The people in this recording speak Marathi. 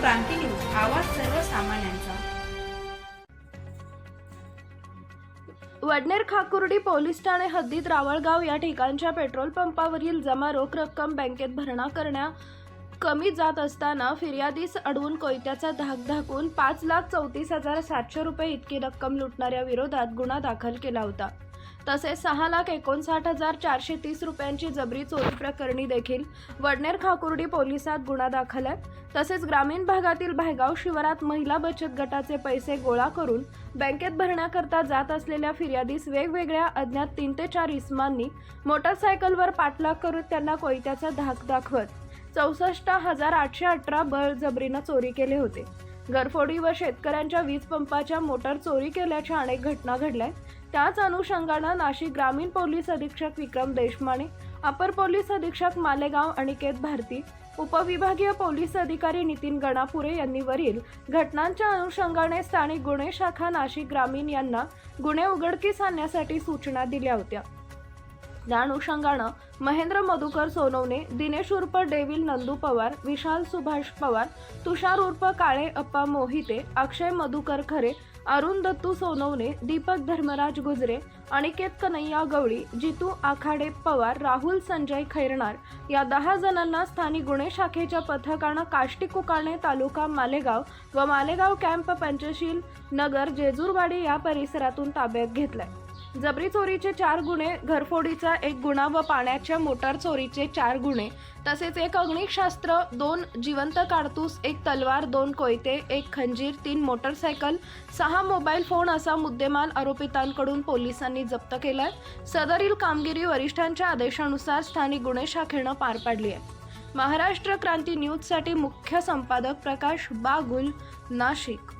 क्रांती न्यूज आवाज सर्वसामान्यांचा. वडनेर खाकुर्डी पोलीस ठाणे हद्दीत रावळगाव या ठिकाणच्या पेट्रोल पंपावरील जमा रोख रक्कम बँकेत भरणा करण्या कमी जात असताना फिर्यादीस अडवून कोयत्याचा धाक धाकून पाच लाख चौतीस हजार सातशे रुपये इतकी रक्कम लुटणाऱ्या विरोधात गुन्हा दाखल केला होता. तसेच सहा लाख एकोणसाठ हजार चारशे तीस रुपयांची जबरी चोरी प्रकरणी देखील वडनेर खाकुर्डी पोलिसात गुन्हा दाखल आहे. तसेच ग्रामीण भागातील भायगाव शिवारात महिला बचत गटाचे पैसे गोळा करून बँकेत भरण्याकरता जात असलेल्या फिर्यादीस वेगवेगळ्या अज्ञात तीन ते चार इस्मांनी मोटरसायकलवर पाठलाग करून त्यांना कोयत्याचा धाक दाखवत चौसष्ट हजार आठशे अठरा बळजबरीनं चोरी केले होते. घरफोडी व शेतकऱ्यांच्या वीज पंपाच्या मोटर चोरी केल्याच्या अनेक घटना घडल्या त्याच अनुषंगानं नाशिक ग्रामीण पोलीस अधीक्षक विक्रम देशमाने अपर पोलीस अधीक्षक मालेगाव अनिकेत भारती उपविभागीय पोलीस अधिकारी नितीन गणापुरे यांनी वरील घटनांच्या अनुषंगाने स्थानिक गुन्हे शाखा नाशिक ग्रामीण यांना गुन्हे उघडकीस आणण्यासाठी सूचना दिल्या होत्या. त्या अनुषंगानं महेंद्र मधुकर सोनवणे दिनेश उर्फ डेविल नंदू पवार विशाल सुभाष पवार तुषार उर्फ काळे अप्पा मोहिते अक्षय मधुकर खरे अरुण दत्तू सोनवणे दीपक धर्मराज गुजरे अनिकेत कन्हैया गवळी जितू आखाडे पवार राहुल संजय खैरनार या दहा जणांना स्थानिक गुन्हे शाखेच्या पथकानं काष्टी कुकाणे तालुका मालेगाव व मालेगाव कॅम्प पंचशील नगर जेजूरवाडी या परिसरातून ताब्यात घेतलाय. जबरी चोरीचे चार गुन्हे घरफोडीचा एक गुन्हा व पाण्याच्या मोटार चोरीचे चार गुन्हे तसेच एक अग्निशास्त्र दोन जिवंत काडतूस एक तलवार दोन कोयते एक खंजीर तीन मोटरसायकल सहा मोबाईल फोन असा मुद्देमाल आरोपितांकडून पोलिसांनी जप्त केलाय. सदरील कामगिरी वरिष्ठांच्या आदेशानुसार स्थानिक गुन्हे शाखेनं पार पाडली आहे. महाराष्ट्र क्रांती न्यूजसाठी मुख्य संपादक प्रकाश बागुल नाशिक.